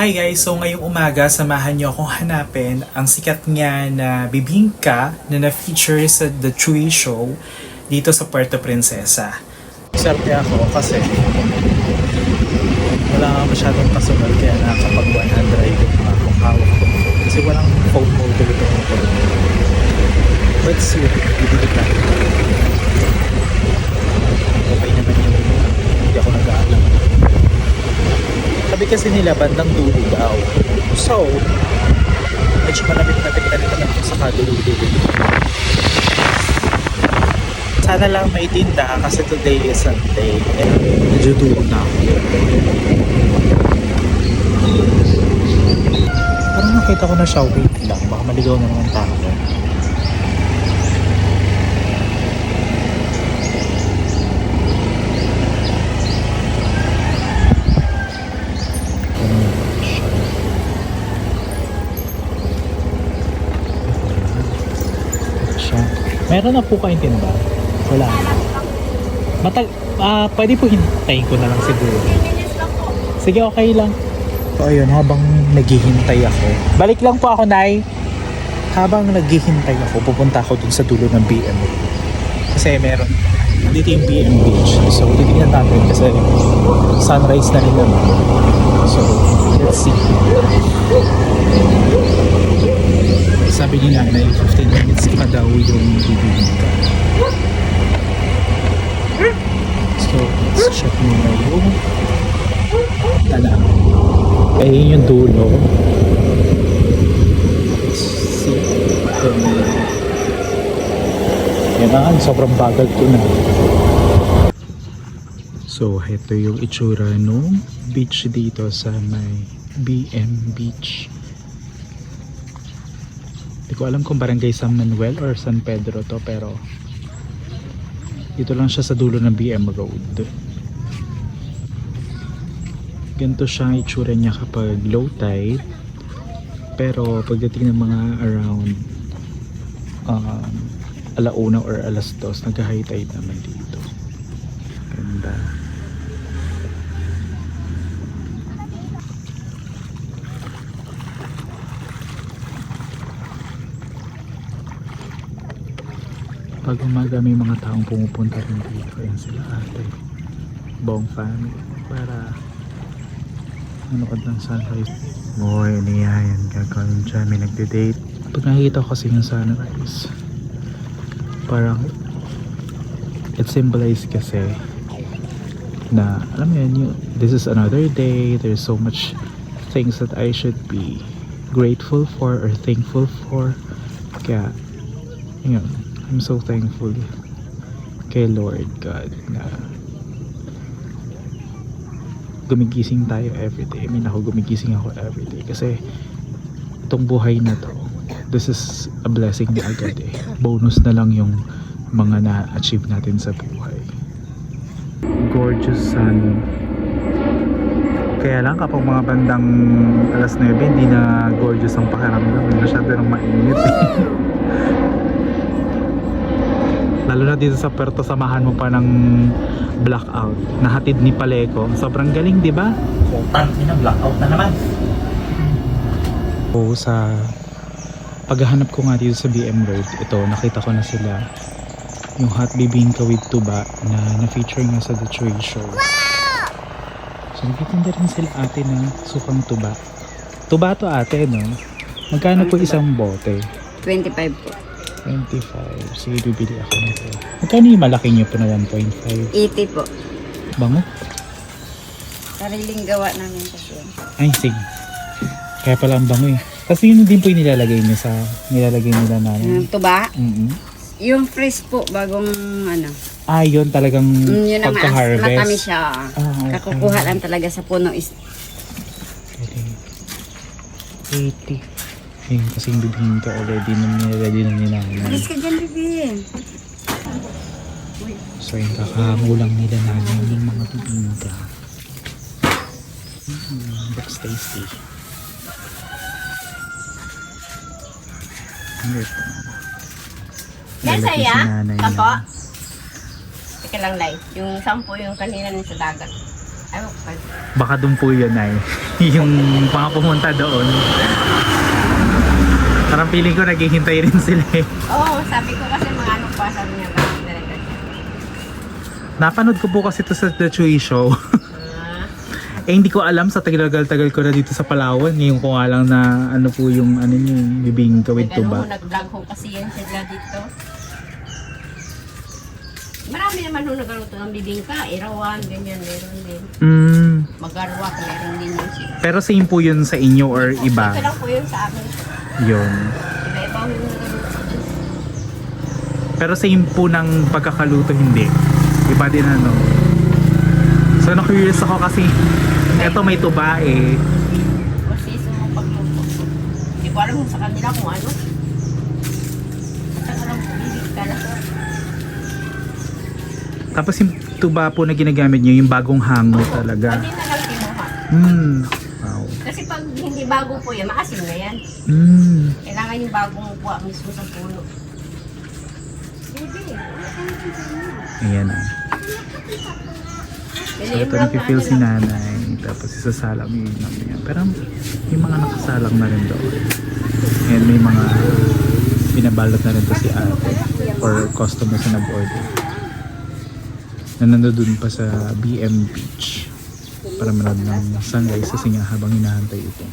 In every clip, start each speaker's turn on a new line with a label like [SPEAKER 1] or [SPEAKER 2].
[SPEAKER 1] Hi guys! So ngayong umaga, samahan niyo akong hanapin ang sikat nga na bibingka na na-feature sa The Chewy Show dito sa Puerto Princesa. Swerte ako kasi wala nga masyadong kasunod kaya nakakapag 100 yung akong hawak ko. Kasi walang phone holder ito. Let's see. Bibili tayo. Okay naman yung hindi ako nag-aalam. Sabi kasi nila bandang dulo daw. So, medyo malapit-lapit na rin naman sa kadululo. Sana lang may tinda kasi today is Sunday. Eh, medyo dulo na ako. Parang nakita ko na siya, wait lang. Baka maligaw na naman tao. siya. Meron na po kayong tinda? Wala. Matag ah pwede po hintayin ko na lang siguro. Sige, okay lang. So ayun, habang naghihintay ako. Balik lang po ako, Nay. Habang naghihintay ako, pupunta ako dun sa dulo ng BM. Kasi meron dito yung BM Beach. So titignan natin kasi sunrise na rin naman. So, let's see. Sabi ni nanay, 15 minutes pa daw yung bibigyan ka. So, let's check muna yung tala. Ayun yung dulo. See. Na, sobrang bagal ko na. So, ito yung itsura nung beach dito sa may BM Beach. Ko alam kung barangay San Manuel or San Pedro to pero dito lang siya sa dulo ng BM Road. Ganito siya ang itsura niya kapag low tide. Pero pagdating ng mga around um, alauna or alas dos, nag-high tide naman dito. Ganda. Pag umaga may mga taong pumupunta rin dito yan sila ate buong family. Para manood ng sunrise boy ano yan gagawin dyan may nagde-date. Pag nakikita ko kasi yung sunrise parang it symbolizes kasi na alam mo yun yung, this is another day there's so much things that I should be grateful for or thankful for. Kaya yun I'm so thankful kay Lord God na gumigising tayo everyday. I mean ako gumigising ako everyday kasi itong buhay na to this is a blessing na agad eh. Bonus na lang yung mga na-achieve natin sa buhay. Gorgeous sun. Kaya lang kapag mga bandang alas 9 hindi na gorgeous ang pakiramdam. Masyado nang mainit. Lalo na dito sa Puerto, samahan mo pa ng blackout. Nahatid ni Paleco. Sobrang galing, di ba? Putang ina, blackout na naman. Oo, sa paghahanap ko nga dito sa BM Road, ito, nakita ko na sila yung hot bibingka with tuba na na-feature nga sa The Chewy Show. So, nagtitinda rin sila ate na sukang tuba. Tuba to ate, no? Magkano po isang bote?
[SPEAKER 2] 25 po.
[SPEAKER 1] 25. Sige, bibili ako nito. Magkano yung malaki niyo po na 1.5?
[SPEAKER 2] 80 po.
[SPEAKER 1] Bango?
[SPEAKER 2] Sariling gawa namin kasi.
[SPEAKER 1] Ay, sige. Kaya pala ang bango eh. Kasi yun din po yung nilalagay niyo sa, nilalagay nila namin.
[SPEAKER 2] Yung tuba,
[SPEAKER 1] mm
[SPEAKER 2] yung fresh po, bagong ano.
[SPEAKER 1] Ah, yun talagang
[SPEAKER 2] Mm, yun
[SPEAKER 1] pagka-harvest.
[SPEAKER 2] matamis siya.
[SPEAKER 1] Ah, okay.
[SPEAKER 2] Kakukuha lang talaga sa puno is
[SPEAKER 1] Okay. 80. Ayun, kasi yung bibingin ko already na niready na nila.
[SPEAKER 2] Alis ka dyan, bibi.
[SPEAKER 1] So yung kakamulang nila namin yung mga bibingka. Mm, looks tasty. Ano ito? Lalaki
[SPEAKER 3] saya?
[SPEAKER 1] si nanay
[SPEAKER 3] Apo?
[SPEAKER 1] na.
[SPEAKER 3] Teka lang, Lai. Yung sampo yung kanina sa dagat. Pa.
[SPEAKER 1] Baka doon po yun ay. yung mga pumunta doon. Parang feeling ko naghihintay rin sila eh.
[SPEAKER 3] Oo, sabi ko kasi mga ano pa, sabi niya ba, talaga.
[SPEAKER 1] Napanood ko po kasi ito sa The Chewy Show.
[SPEAKER 3] Ah,
[SPEAKER 1] eh hindi ko alam sa tagal-tagal ko na dito sa Palawan. Ngayon ko nga lang na ano po yung ano niyo, yung bibingka with
[SPEAKER 3] ho,
[SPEAKER 1] tuba.
[SPEAKER 3] nag-vlog ho kasi yan sila dito. Marami naman ho nagluto ng bibingka, irawan, ganyan, meron din.
[SPEAKER 1] Mm,
[SPEAKER 3] Magarwak, meron din yun sila.
[SPEAKER 1] pero same po yun sa inyo or iba?
[SPEAKER 3] Ito lang po yun sa amin.
[SPEAKER 1] Yun. Pero same po ng pagkakaluto hindi. Iba din ano. So na-curious ako kasi eto may tuba eh.
[SPEAKER 3] Kasi mo pagluto. Hindi ko alam sa kanila kung ano. Basta ko na to.
[SPEAKER 1] Tapos yung tuba po na ginagamit nyo, yung bagong hango talaga.
[SPEAKER 3] Hindi na lang kinuha.
[SPEAKER 1] Hmm.
[SPEAKER 3] Bago po yan, maasim na yan.
[SPEAKER 1] Hmm.
[SPEAKER 3] Kailangan yung bagong kuha mismo sa puno.
[SPEAKER 1] Ayan na. So ito nakifeel si nanay. Tapos isasalang yung namin yan. Pero yung mga nakasalang na rin doon. And may mga binabalot na rin to si ate. Or customers na nag-order. Na nandun pa sa BM Beach. Para manood ng sunrise sa singa habang hinahantay ito.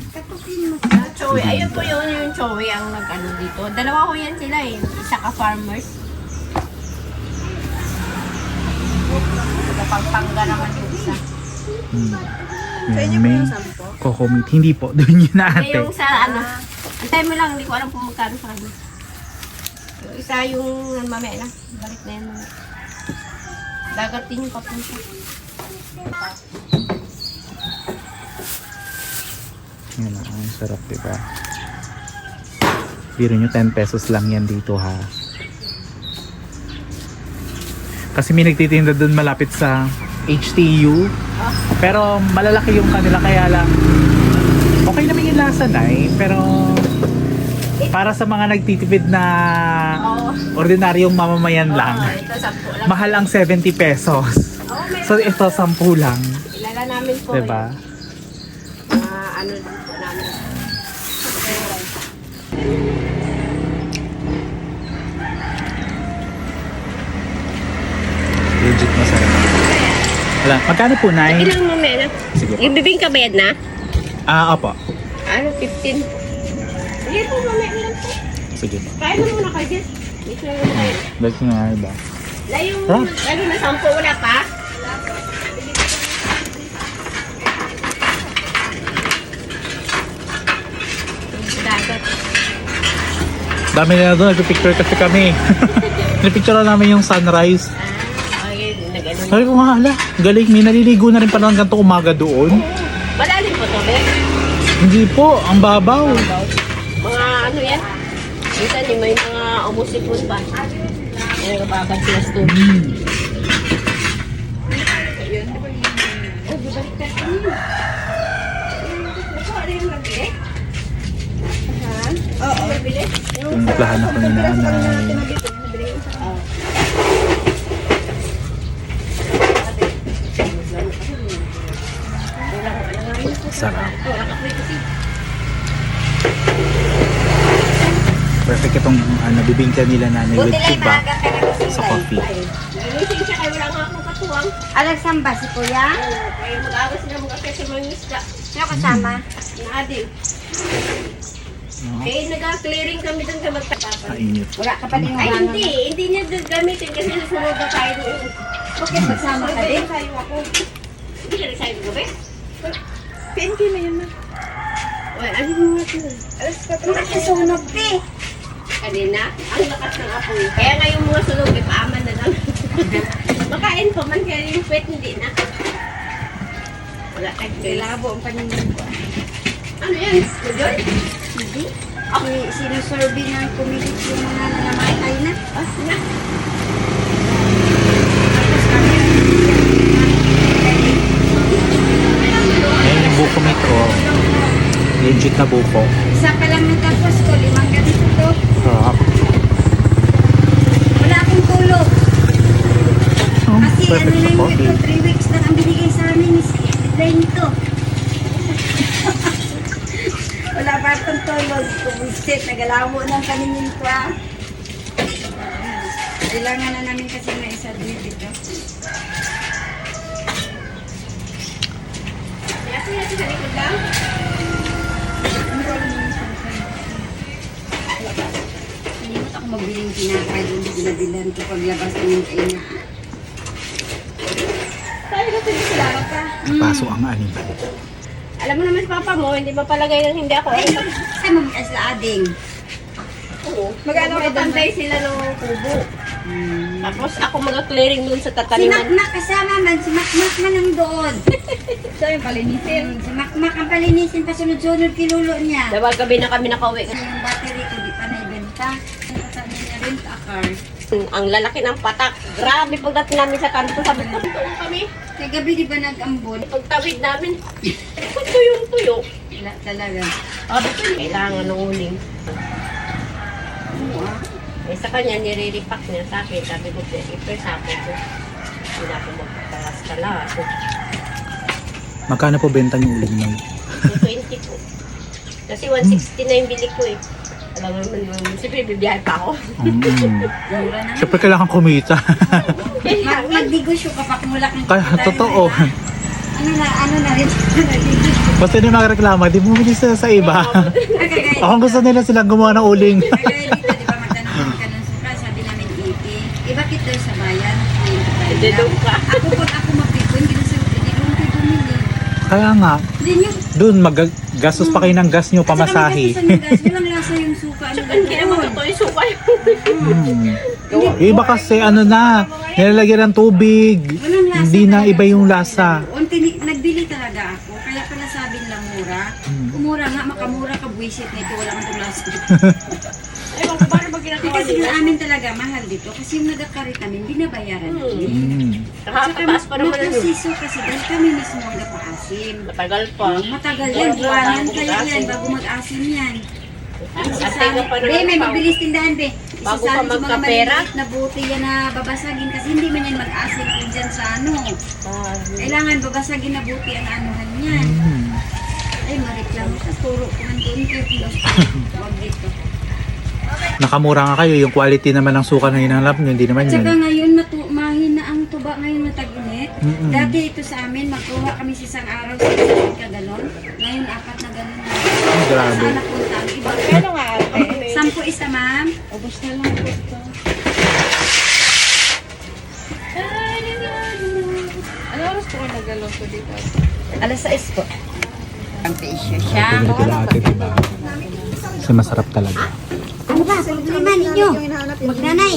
[SPEAKER 3] Chowi, ayun po yun yung Chowi ang nag-ano dito. Dalawa ko yan sila eh. Isa ka farmers. Pagpangga naman yung isa.
[SPEAKER 1] Hmm. Yan, may coco meat. Hindi po. Doon yun na
[SPEAKER 3] Eh,
[SPEAKER 1] ate.
[SPEAKER 3] yung sa ano, antay mo lang, hindi ko alam kung magkano sa kanya. Yung isa yung mamaya na, balik na yan. mamaya. Dagat din yung papunta.
[SPEAKER 1] Yan na, ang sarap diba? Biro nyo 10 pesos lang yan dito ha. Kasi may nagtitinda doon malapit sa HTU. Pero malalaki yung kanila kaya lang. Okay naman yung lasa na eh. Pero para sa mga nagtitipid na ordinaryong mamamayan lang, mahal ang 70 pesos. So ito 10 lang.
[SPEAKER 3] Ilala namin po.
[SPEAKER 1] Diba?
[SPEAKER 3] Ano namin.
[SPEAKER 1] Legit masarap. Wala. Magkano po, Nay?
[SPEAKER 3] Ilang na?
[SPEAKER 1] Sige po.
[SPEAKER 3] Yung bibing kabayad na?
[SPEAKER 1] Ah, opo.
[SPEAKER 3] Ano, 15. Sige po, mamaya na lang po.
[SPEAKER 1] Sige po.
[SPEAKER 3] Kain mo muna kayo dyan. Dito na lang kayo.
[SPEAKER 1] Balik nga iba.
[SPEAKER 3] Layong,
[SPEAKER 1] Ah.
[SPEAKER 3] ano na, sampo, wala pa? Sa dagat.
[SPEAKER 1] Dami na doon, nagpipicture kasi kami. Nagpicture namin yung sunrise. Sabi ko nga, ala, galing, may naliligo na rin pala ng ganito umaga doon.
[SPEAKER 3] Malalim po to, Ben.
[SPEAKER 1] Hindi po, ang babaw.
[SPEAKER 3] Mga ano yan? Minsan may mga umusipon pa. Nababag sila sa tubig.
[SPEAKER 1] Hmm.
[SPEAKER 3] Oh, bibalik ka kami. Nakuha na yung nabili?
[SPEAKER 1] Pumplahan ako ni nanay.
[SPEAKER 3] Oo.
[SPEAKER 1] Sarap. Perfect itong ano, bibingka nila nanay with tuba sa coffee.
[SPEAKER 3] Katuwang.
[SPEAKER 2] Alagsamba si kuya?
[SPEAKER 3] Kaya mag-awas sila mga kasi mga isda.
[SPEAKER 2] Sino kasama?
[SPEAKER 3] Na adil. Eh, nag-clearing kami doon sa magtatapal.
[SPEAKER 1] Mainit.
[SPEAKER 2] Wala ka pa din
[SPEAKER 3] Ay,
[SPEAKER 2] gano'n.
[SPEAKER 3] hindi. Hindi niya gagamitin kasi nasunod na tayo doon.
[SPEAKER 2] Okay, kasama ka din.
[SPEAKER 3] Sayo ako. Hindi ka nagsayo ko ba?
[SPEAKER 2] PNK na yun na.
[SPEAKER 3] Well, ano mo nga ito?
[SPEAKER 2] Alas ka pa. Nakasunog ti.
[SPEAKER 3] Kanina, ang lakas ng apoy. Kaya nga yung mga sunog, eh, paaman na lang. Makain pa man, kaya yung pet hindi na. Wala tayong kailangan.
[SPEAKER 2] Labo ang paningin ko.
[SPEAKER 3] Ano yan? Joy?
[SPEAKER 2] Hindi. Si, sinusurvey ng community yung mga nanamatay na.
[SPEAKER 3] Ah, na.
[SPEAKER 2] Tapos kami.
[SPEAKER 1] Ayan yung buko oh. Legit na buko.
[SPEAKER 2] Isa pa lang natapos ko. Limang ganito to.
[SPEAKER 1] Sarap.
[SPEAKER 2] Wala akong tulog.
[SPEAKER 1] Oh,
[SPEAKER 2] Kasi ano na yung
[SPEAKER 1] coffee.
[SPEAKER 2] ito, 3 weeks lang ang binigay sa amin. is lento. Wala pa itong Kumisit, nagalamo ng kaninin ko ah. Kailangan na namin kasi na isa dito.
[SPEAKER 3] Kaya siya sa likod lang.
[SPEAKER 2] Nalimot ako mabiling tinapay doon sa binabilan ko paglabas ng kainit.
[SPEAKER 3] Sabi ko salamat ka.
[SPEAKER 1] Paso ang animal.
[SPEAKER 3] Alam mo naman si papa mo, hindi ba palagay ng hindi ako.
[SPEAKER 2] Ay, sa mga sa ading.
[SPEAKER 3] Oo. Magano kayo pantay sila ng kubo. Tapos ako mag-clearing dun sa
[SPEAKER 2] Si
[SPEAKER 3] tataniman.
[SPEAKER 2] Makmak kasama man, si Makmak man ang doon.
[SPEAKER 3] Siya yung palinisin.
[SPEAKER 2] Hmm, si Makmak ang palinisin, pasunod-sunod kilulo niya.
[SPEAKER 3] Diba gabi na kami nakauwi.
[SPEAKER 2] Yung battery ko, di pa naibenta. Sabi niya, rent a car.
[SPEAKER 3] Ang lalaki ng patak. Grabe pagdating namin sa kanto. Sabi ko, tuon kami.
[SPEAKER 2] Kagabi di ba nag-ambon?
[SPEAKER 3] Pagtawid namin, kung tuyong-tuyo.
[SPEAKER 2] Wala talaga.
[SPEAKER 3] Sabi ko, kailangan ng uling.
[SPEAKER 2] Oo ah.
[SPEAKER 3] Eh, sa kanya, nire-repack niya sa akin. Sabi ko, ipres ako ko. Hindi ako magpapalas-kalas.
[SPEAKER 1] Magkano po benta niyo uling nyo?
[SPEAKER 3] 220 po. Kasi 160 na yung bili ko eh. Alam mo naman, siyempre bibiyahe pa ako.
[SPEAKER 1] Mm. Siyempre kailangan kumita.
[SPEAKER 2] Mag magnegosyo ka pa kung wala kang
[SPEAKER 1] Kaya
[SPEAKER 2] kita,
[SPEAKER 1] totoo.
[SPEAKER 2] Ano na, ano na rin. Nagnegosyo.
[SPEAKER 1] Basta hindi magreklama, di bumili sila sa iba.
[SPEAKER 2] Kagaya-
[SPEAKER 1] Ako gusto nila silang gumawa ng uling.
[SPEAKER 2] Kagaya dito, di ba magtanong ka ng suka, sabi namin 80. Eh, bakit daw sa bayan? 25
[SPEAKER 3] Hindi
[SPEAKER 2] lang.
[SPEAKER 3] daw ka.
[SPEAKER 2] Ako pag ako mapiko, hindi na sa hindi doon kayo bumili.
[SPEAKER 1] Kaya nga,
[SPEAKER 2] Hindi nyo.
[SPEAKER 1] dun magagastos pa kayo ng gas nyo pamasahe.
[SPEAKER 2] Walang lasa yung suka. Ano ba
[SPEAKER 3] Hindi naman
[SPEAKER 2] doon?
[SPEAKER 3] totoo yung sukay.
[SPEAKER 1] Mm. Yung iba kasi ano na, nilalagyan ng tubig.
[SPEAKER 2] Walang lasa
[SPEAKER 1] Hindi na
[SPEAKER 2] talaga
[SPEAKER 1] iba yung
[SPEAKER 2] suka
[SPEAKER 1] lasa.
[SPEAKER 2] doon. Tini- Nagbili talaga ako. Kaya pala sabi nila mura.
[SPEAKER 1] Hmm.
[SPEAKER 2] Umura nga, makamura ka buwisit nito. Wala kang lasa. kasi yung amin talaga mahal dito. Kasi yung nagkakarit namin, binabayaran
[SPEAKER 3] Hmm.
[SPEAKER 2] namin.
[SPEAKER 1] Mm.
[SPEAKER 3] Nakakataas pa naman ano.
[SPEAKER 2] proseso kasi dahil kami mismo ang napaasim.
[SPEAKER 3] Matagal pa.
[SPEAKER 2] Matagal yan, buwanan kaya yan bago mag-asim yan.
[SPEAKER 3] Pa
[SPEAKER 2] Be, may
[SPEAKER 3] pa.
[SPEAKER 2] mabilis tindahan, be.
[SPEAKER 3] Bago
[SPEAKER 2] sa mga
[SPEAKER 3] magkapera?
[SPEAKER 2] na buti yan na babasagin kasi hindi man yan mag-asim kung dyan sa ano.
[SPEAKER 3] Ah,
[SPEAKER 2] Kailangan babasagin na buti ang anuhan yan.
[SPEAKER 1] Mm.
[SPEAKER 2] Ay, mareklamo ka. Turo ko man doon kayo kung gusto. Huwag dito.
[SPEAKER 1] Nakamura nga kayo, yung quality naman ng suka na hinanap nyo, hindi naman
[SPEAKER 2] Tsaka
[SPEAKER 1] yun.
[SPEAKER 2] ngayon, matu mahina ang tuba ngayon na tag-init.
[SPEAKER 1] Mm-mm.
[SPEAKER 2] Dati ito sa amin, magkuha kami sa isang araw sa isang ka. Ngayon, apat na ganon.
[SPEAKER 1] Ay, grabe.
[SPEAKER 2] Saan napunta ang iba?
[SPEAKER 3] Kano nga ate?
[SPEAKER 2] Sampu isa, ma'am.
[SPEAKER 3] Ubus na lang po ito. Ano oras po kayo nagalaw ko dito?
[SPEAKER 2] Alas 6 po. Ang pesyo siya.
[SPEAKER 1] Bumili ko ate, diba? Kasi masarap talaga.
[SPEAKER 2] Ano ba? Problema ninyo? Magnanay.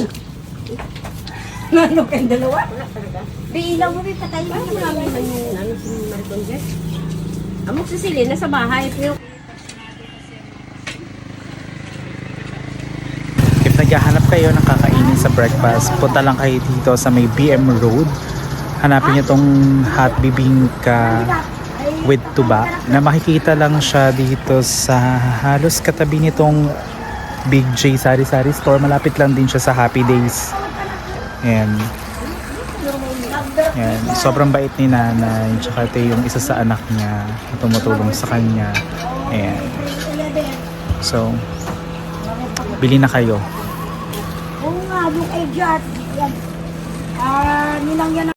[SPEAKER 2] Ano kayong dalawa? Biilaw mo rin patay mo.
[SPEAKER 3] Ano marami man yung ano si Maricon Jess? Amok si Celine, nasa bahay. Pero
[SPEAKER 1] If naghahanap kayo ng kakainin sa breakfast, punta lang kayo dito sa may BM Road. Hanapin niyo tong hot bibingka with tuba na makikita lang siya dito sa halos katabi nitong Big J Sari Sari Store. Malapit lang din siya sa Happy Days. Ayan. Ayan. Sobrang bait ni nanay. Tsaka ito yung isa sa anak niya na tumutulong sa kanya. Ayan. So, bili na kayo.
[SPEAKER 2] Oo nga, yung ay jar. Yan. Ah, nilang yan